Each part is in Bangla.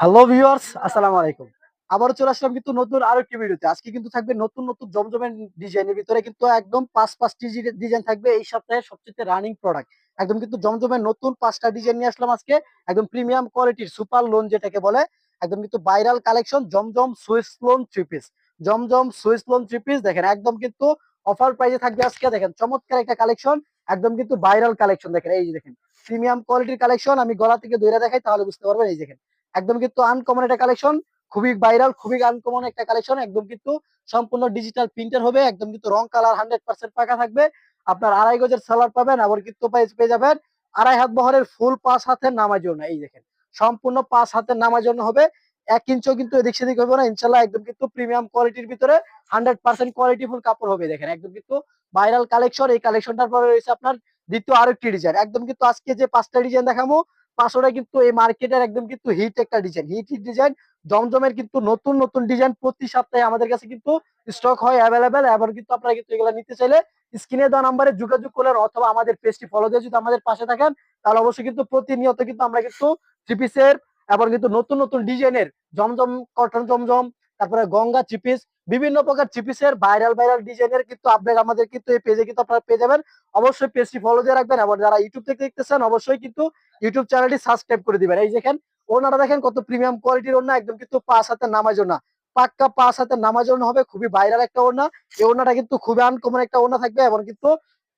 হ্যালো ভিউয়ার্স আসসালামু আলাইকুম। আবারও চলে আসলাম কিন্তু নতুন আরও একটি ভিডিওতে। আজকে কিন্তু থাকবে নতুন নতুন জমজমের ডিজাইনের ভিতরে কিন্তু একদম পাঁচ পাঁচটি ডিজাইন থাকবে এই সপ্তাহে সবচেয়ে রানিং প্রোডাক্ট একদম কিন্তু জমজমের নতুন পাঁচটা ডিজাইন নিয়ে আসলাম আজকে। একদম প্রিমিয়াম কোয়ালিটির সুপার লোন যেটাকে বলে, একদম কিন্তু viral collection Zamzam Swiss lawn three piece Zamzam Swiss lawn three piece দেখেন, একদম কিন্তু অফার প্রাইসে থাকবে আজকে। দেখেন, চমৎকার একটা কালেকশন একদম কিন্তু ভাইরাল কালেকশন দেখেন, এই যে দেখেন প্রিমিয়াম কোয়ালিটির কালেকশন আমি গলা থেকে দইরা দেখাই, তাহলে বুঝতে পারবেন এই দেখেন একদম কিন্তু আনকমন একটা কালেকশন খুবই ভাইরাল খুবই আনকমন একটা কালেকশন একদম কিন্তু সম্পূর্ণ ডিজিটাল প্রিন্টার হবে, একদম কিন্তু রং কালার হান্ড্রেড পার্সেন্ট পাকা থাকবে। আপনার আড়াই গজের সালার পাবেন, আবার কিন্তু পেয়ে যাবেন। আড়াই হাত বহরের ফুল পাঁচ হাতের নামার জন্য, এই দেখেন সম্পূর্ণ পাঁচ হাতের নামার জন্য হবে। এক ইঞ্চও কিন্তু এদিক সেদিক হবে না ইনশাল্লাহ একদম কিন্তু প্রিমিয়াম কোয়ালিটির ভিতরে হান্ড্রেড পার্সেন্ট কোয়ালিটি ফুল কাপড় হবে, দেখেন। একদম কিন্তু ভাইরাল কালেকশন এই কালেকশনটার পরে রয়েছে আপনার দ্বিতীয় আরেকটি ডিজাইন একদম কিন্তু আজকে যে পাঁচটা ডিজাইন দেখাবো, পাঁচশোটা কিন্তু এই মার্কেটের একদম কিন্তু হিট একটা ডিজাইন হিট হিট ডিজাইন জমজমের কিন্তু নতুন নতুন ডিজাইন প্রতি সপ্তাহে আমাদের কাছে কিন্তু স্টক হয় অ্যাভেলেবেল এবং কিন্তু আপনারা কিন্তু এগুলো নিতে চাইলে স্ক্রিনে দেওয়া নাম্বারে যোগাযোগ করলেন অথবা আমাদের পেজটি ফলো দিয়ে যদি আমাদের পাশে থাকেন, তাহলে অবশ্যই কিন্তু প্রতিনিয়ত কিন্তু আমরা কিন্তু থ্রি পিসের এবার কিন্তু নতুন নতুন ডিজাইনের জমজম কটন জমজম তারপরে গঙ্গা চিপিস, বিভিন্ন প্রকার চিপিসের ভাইরাল ভাইরাল ডিজাইনের কিন্তু আপডেট আমাদের কিন্তু এই পেজে কিন্তু আপনারা পেয়ে যাবেন। অবশ্যই পেজটি ফলো দিয়ে রাখবেন। এবং যারা ইউটিউব থেকে দেখতেছেন, অবশ্যই কিন্তু ইউটিউব চ্যানেলটি সাবস্ক্রাইব করে দিবেন। এই দেখেন, ওনারা দেখেন কত প্রিমিয়াম কোয়ালিটির ওনা একদম কিন্তু পাঁচ হাতে নামার জন্য পাক্কা পাঁচ হাতে নামাজ জন্য হবে, খুবই ভাইরাল একটা ওনা এই ওনাটা কিন্তু খুবই আনকমন একটা ওনা থাকবে এবং কিন্তু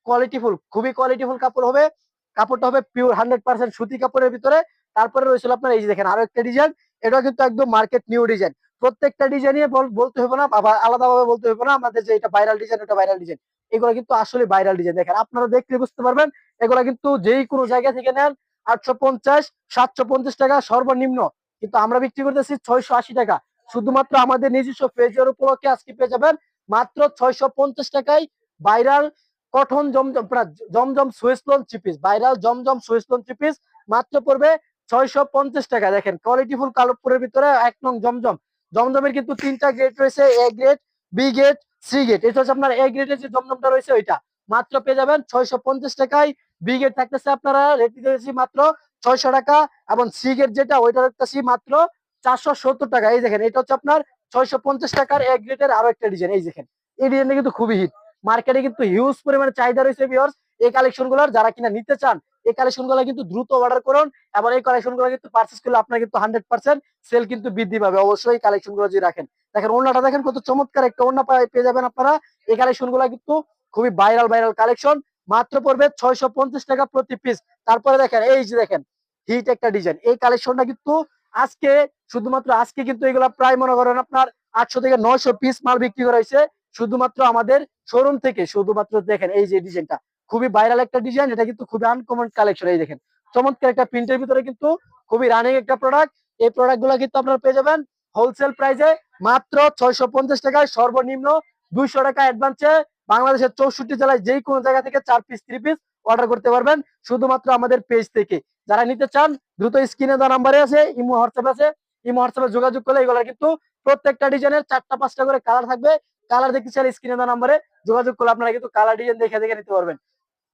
কোয়ালিটিফুল খুবই কোয়ালিটিফুল কাপড় হবে। কাপড়টা হবে পিওর হান্ড্রেড পার্সেন্ট সুতি কাপড়ের ভিতরে। তারপরে রয়েছিল আপনার এই যে দেখেন আরও একটা ডিজাইন এটা কিন্তু একদম মার্কেট নিউ ডিজাইন প্রত্যেকটা ডিজাইনে বলতে হবে না, আবার আলাদাভাবে বলতে হবে না, আমাদের যে এটা ভাইরাল ডিজাইন এটা ভাইরাল ডিজাইন এগুলো কিন্তু আসলে ভাইরাল ডিজাইন দেখেন, আপনারা দেখলে বুঝতে পারবেন, এগুলো কিন্তু যেই কোনো জায়গা থেকে নেন, আটশো পঞ্চাশ, সাতশো পঞ্চাশ টাকা সর্বনিম্ন। কিন্তু আমরা বিক্রি করতেছি ছয়শো আশি টাকা। শুধুমাত্র আমাদের নিজস্ব পেজের উপলক্ষে আজকে পেয়ে যাবেন মাত্র ছয়শো পঞ্চাশ টাকায় ভাইরাল কঠন জমজম জমজম সুইসলন চিপিস ভাইরাল জমজম সুইসলন চিপিস মাত্র পড়বে ছয়শো পঞ্চাশ টাকা। দেখেন কোয়ালিটিফুল কালোপুরের ভিতরে এক নং জমজম। জমজমের কিন্তু তিনটা গ্রেড রয়েছে A grade B grade C grade এটা হচ্ছে আপনার এ গ্রেডের যে জমজমটা রয়েছে, ওইটা। মাত্র পেয়ে যাবেন ছয়শো পঞ্চাশ টাকায়। বি গ্রেড থাকতেছে আপনারা, রেট দিতেছি মাত্র ছয়শো টাকা এবং সি গ্রেড যেটা, ওইটা রাখতেছি মাত্র চারশো সত্তর টাকা। এই দেখেন, এটা হচ্ছে আপনার ছয়শো পঞ্চাশ টাকার এক গ্রেডের আরও একটা ডিজাইন এই দেখেন, এই ডিজাইনটা কিন্তু খুবই হিট মার্কেটে কিন্তু হিউজ পরিমাণে চাহিদা রয়েছে বিয়ার্স এই কালেকশনগুলোর যারা কিনা নিতে চান, এই কালেকশনগুলো কিন্তু দ্রুত অর্ডার করুন এবং এই কালেকশনগুলো কিন্তু পার্চেস করলে আপনার কিন্তু হান্ড্রেড পার্সেন্ট সেল কিন্তু বৃদ্ধি পাবে। অবশ্যই কালেকশনগুলো যদি রাখেন। দেখেন ওনাটা দেখেন কত চমৎকার একটা ওনা পেয়ে যাবেন আপনারা। এই কালেকশনগুলো কিন্তু খুবই ভাইরাল ভাইরাল কালেকশন মাত্র পড়বে ছয়শো পঞ্চাশ টাকা প্রতি পিস তারপরে দেখেন, এই যে দেখেন হিট একটা ডিজাইন এই কালেকশনটা কিন্তু আজকে, শুধুমাত্র আজকে কিন্তু এগুলা প্রায় মনে করেন আপনার আটশো থেকে নয়শো পিস মাল বিক্রি করা হয়েছে। শুধুমাত্র আমাদের শোরুম থেকে, শুধুমাত্র দেখেন, এই যে ডিজাইনটা খুবই ভাইরাল একটা ডিজাইন এটা কিন্তু খুবই আনকমন কালেকশন এই দেখেন। চমৎকার একটা প্রিন্টের ভিতরে কিন্তু খুবই রানিং একটা প্রোডাক্ট এই প্রোডাক্টগুলো কিন্তু আপনারা পেয়ে যাবেন হোলসেল প্রাইসে মাত্র ছয়শো পঞ্চাশ টাকায়, সর্বনিম্ন দুইশো টাকা অ্যাডভান্সে বাংলাদেশের চৌষট্টি জেলায় যেই কোনো জায়গা থেকে চার পিস থ্রি পিস অর্ডার করতে পারবেন। শুধুমাত্র আমাদের পেজ থেকে। যারা নিতে চান, দ্রুত স্ক্রিনে দেওয়া নাম্বারে আছে, ইমো, হোয়াটসঅ্যাপ আছে। ইমো, হোয়াটসঅ্যাপে যোগাযোগ করলে এগুলো কিন্তু প্রত্যেকটা ডিজাইনের চারটা, পাঁচটা করে কালার থাকবে। কালার দেখতে চাইলে স্ক্রিনে দেওয়া নাম্বারে যোগাযোগ করলে আপনারা কিন্তু কালার ডিজাইন দেখে দেখে নিতে পারবেন।